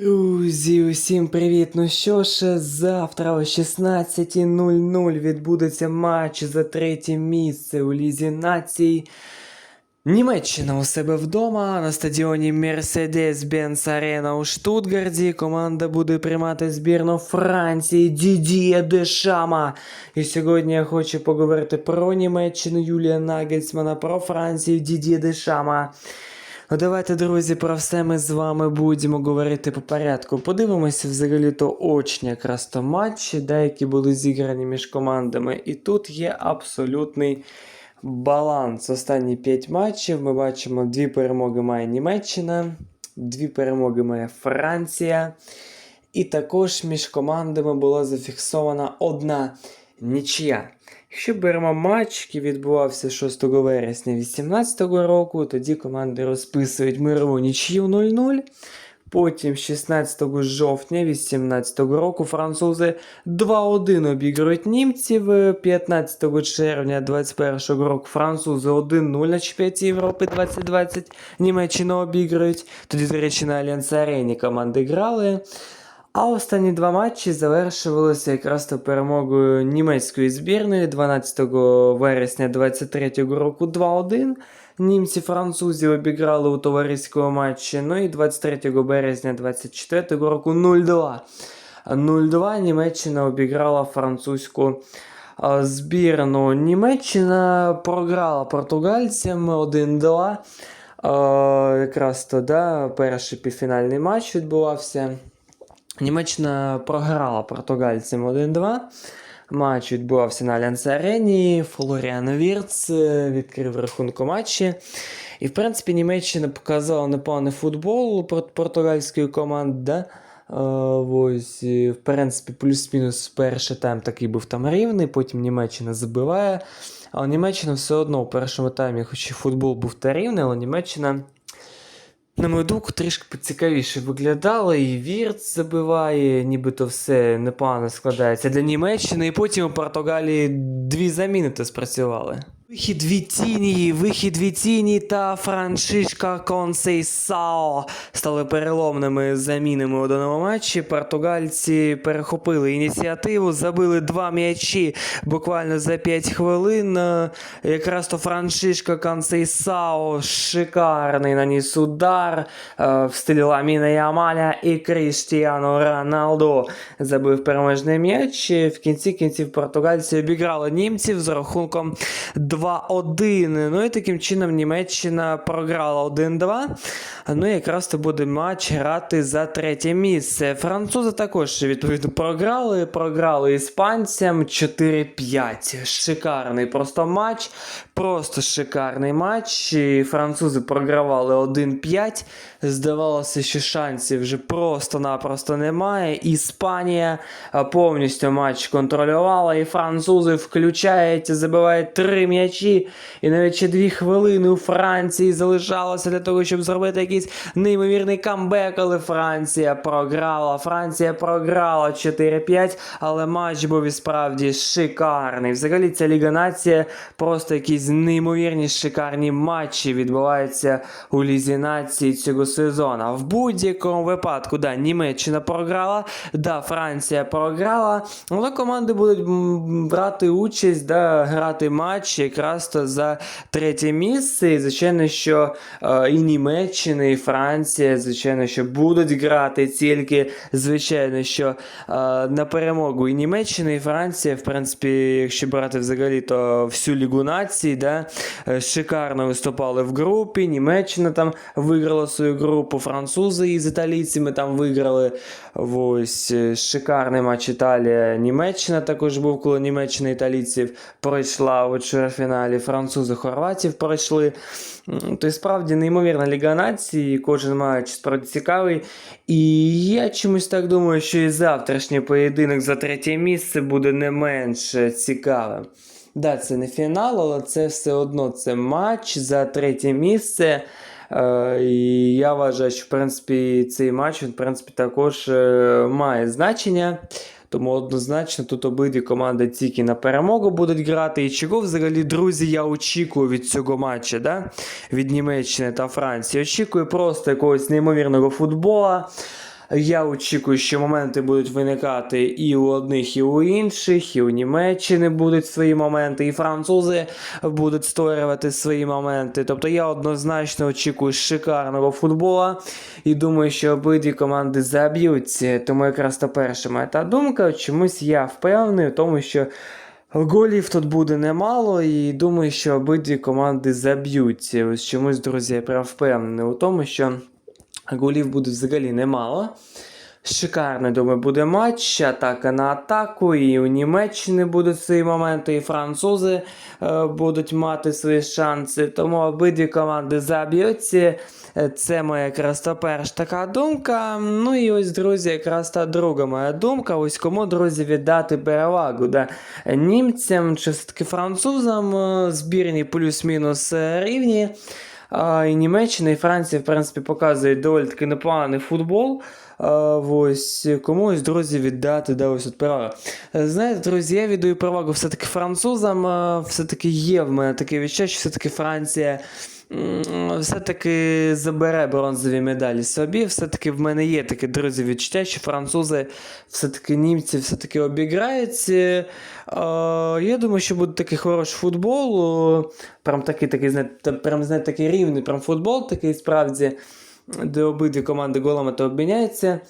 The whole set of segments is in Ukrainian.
Друзі, усім привіт! Ну що ж, завтра о 16.00 відбудеться матч за третє місце у Лізі націй. Німеччина у себе вдома на стадіоні Mercedes-Benz Arena у Штутгарді. Команда буде приймати збірну Франції Дідіє Дешама. І сьогодні я хочу поговорити про Німеччину Юлія Нагельсмана, про Францію Дідіє Дешама. Ну, давайте, друзі, про все ми з вами будемо говорити по порядку. Подивимося взагалі то очні якраз то матчі, деякі були зіграні між командами. І тут є абсолютний баланс. Останні 5 матчів ми бачимо, дві перемоги має Німеччина, дві перемоги має Франція. І також між командами була зафіксована одна нічия. Якщо беремо матч, який відбувався 6 вересня 2018 року, тоді команди розписують мирову нічию 0-0. Потім 16 жовтня 2018 року французи 2-1 обігрують німців. 15 червня 2021 року французи 1-0 на чемпіонаті Європи 2020 Німеччину обігрують. Тоді, до речі, на Альянс Арені команди грали. А останні два матчі завершувалися якраз то перемогою німецької збірної 12 вересня 2023 року 2-1. Німці французів обіграли у товариському матчі. Ну і 23 березня 2024 року 0-2. 0-2 Німеччина обіграла французьку збірну. Німеччина програла португальцям 1-2. А, Якраз то да, перший півфінальний матч відбувався. Німеччина програла португальцям 1-2. Матч відбувався на Альянс Арені. Флоріан Вірц е, відкрив рахунку матчі. І, в принципі, Німеччина показала непоганий футбол проти португальської команди. Е, ось, в принципі, плюс-мінус перший тайм такий був там рівний, потім Німеччина забиває. Але Німеччина все одно у першому таймі, хоч і футбол був та рівний, але Німеччина на мою думку, трішки поцікавіше виглядало, і Вірт забиває, нібито все непогано складається для Німеччини, і потім у Португалії дві заміни то спрацювали. Вихід Вітінії, вихід Вітінії та Франшишка Консейсао стали переломними замінами у даному матчі. Португальці перехопили ініціативу, забили два м'ячі буквально за 5 хвилин. Якраз то Франшишка Консейсао шикарний наніс удар е, в стилі Ламіна Ямаля і Кріштіану Роналду забив переможний м'яч. В кінці кінців португальці обіграли німців з рахунком 2-1. Ну і таким чином Німеччина програла 1-2. Ну і якраз то буде матч грати за третє місце. Французи також відповідно програли. Програли іспанцям 4-5. Шикарний просто матч. Просто шикарний матч. І Французи програвали 1-5. Здавалося, що шансів вже просто-напросто немає. Іспанія повністю матч контролювала, і французи включають, забивають три м'ячі. І навіть ще дві хвилини у Франції залишалося для того, щоб зробити якийсь неймовірний камбек, але Франція програла. Франція програла 4-5, але матч був і справді шикарний. Взагалі ця Ліга Нація просто якісь неймовірні шикарні матчі відбуваються у Лізі Нації цього сезону. В будь-якому випадку, да, Німеччина програла, да, Франція програла, але команди будуть брати участь, да, грати матч якраз то за третє місце. І звичайно, що е, і Німеччина, і Франція, звичайно, що будуть грати тільки, звичайно, що е, на перемогу і Німеччина, і Франція, в принципі, якщо брати взагалі, то всю Лігу націй, да, е, шикарно виступали в групі. Німеччина там виграла свою групу, французи із італійцями там виграли. Ось е, шикарний матч Італія. Німеччина також був, коли Німеччина італійців пройшла у чвертьфіналі. Французи хорватів пройшли. То справді неймовірна Ліга нації, кожен матч справді цікавий. І я чомусь так думаю, що і завтрашній поєдинок за третє місце буде не менш цікавим. Да, це не фінал, але це все одно це матч за третє місце. Е, і я вважаю, що в принципі цей матч він, в принципі, також е, має значення. Тому однозначно тут обидві команди тільки на перемогу будуть грати. І чого взагалі, друзі, я очікую від цього матчу, да? від Німеччини та Франції. Очікую просто якогось неймовірного футбола. Я очікую, що моменти будуть виникати і у одних, і у інших, і у Німеччини будуть свої моменти, і французи будуть створювати свої моменти. Тобто я однозначно очікую шикарного футбола і думаю, що обидві команди заб'ються. Тому якраз та перша моя та думка. Чомусь я впевнений в тому, що. Голів тут буде немало, і думаю, що обидві команди заб'ються. Ось чомусь, друзі, я прям впевнений у тому, що голів буде взагалі немало. Шикарний, думаю, буде матч, атака на атаку, і у Німеччини будуть свої моменти, і французи е, будуть мати свої шанси. Тому обидві команди заб'ються. Е, Це моя якраз та перша така думка. Ну і ось, друзі, якраз та друга моя думка. Ось кому, друзі, віддати перевагу. Да? Німцям чи все-таки французам е, збірні плюс-мінус е, рівні. І Німеччина, і Франція, в принципі, показують доволі таки непоганий футбол. Ось комусь, друзі, віддати да, ось от перевагу. Знаєте, друзі, я віддаю перевагу все-таки французам. Все-таки є в мене таке відчуття, що все-таки Франція. Все-таки забере бронзові медалі собі. Все-таки в мене є таке, друзі, відчуття, що французи, все-таки німці все-таки обіграють. Я думаю, що буде такий хороший футбол. Прям такий, такий, знаєте, прям, знаєте, такий рівний прям футбол, такий справді, де обидві команди голами то обміняються.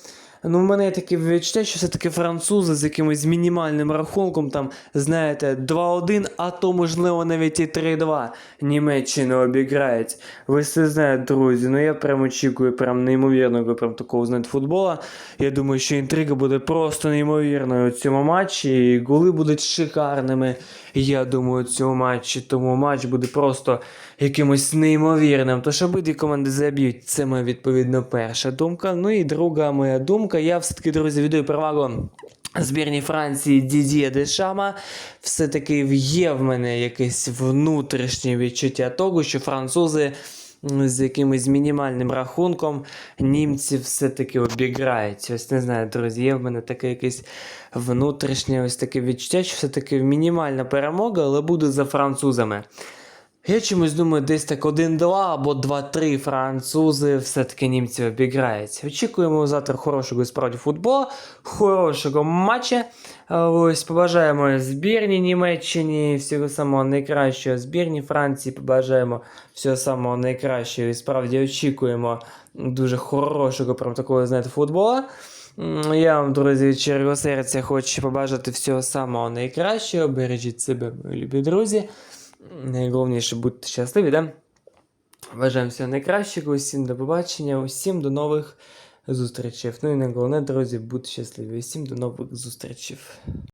Ну, в мене є таке відчуття, що все-таки французи з якимось мінімальним рахунком, там, знаєте, 2-1, а то, можливо, навіть і 3-2 Німеччину обіграють. Ви все знаєте, друзі. Ну я прям очікую прям неймовірного прям такого знаєте, футбола. Я думаю, що інтрига буде просто неймовірною у цьому матчі. І голи будуть шикарними. Я думаю, у цьому матчі. Тому матч буде просто якимось неймовірним. Тож обидві команди заб'ють. Це моя відповідно перша думка. Ну і друга моя думка. Я все-таки, друзі, віддаю перевагу збірній Франції Дід'є Дешама. Все-таки є в мене якесь внутрішнє відчуття того, що французи. З якимось мінімальним рахунком німці все-таки обіграють. Ось не знаю, друзі, є в мене таке якесь внутрішнє ось таке відчуття, що все-таки мінімальна перемога, але буде за французами. Я чомусь думаю, десь так 1-2 або 2-3 французи все-таки німці обіграють. Очікуємо завтра хорошого справді футболу, хорошого матча. Ось побажаємо збірній Німеччині всього самого найкращого. Збірній Франції побажаємо всього самого найкращого. І справді очікуємо дуже хорошого прям такого, знаєте, футболу. Я вам, друзі, від щирого серця хочу побажати всього самого найкращого. Бережіть себе, мої любі друзі. Найголовніше будьте щасливі, да? Бажаємо всього найкращого, усім до побачення, усім до нових зустрічей. Ну і найголовне, друзі, будьте щасливі. Усім до нових зустрічей.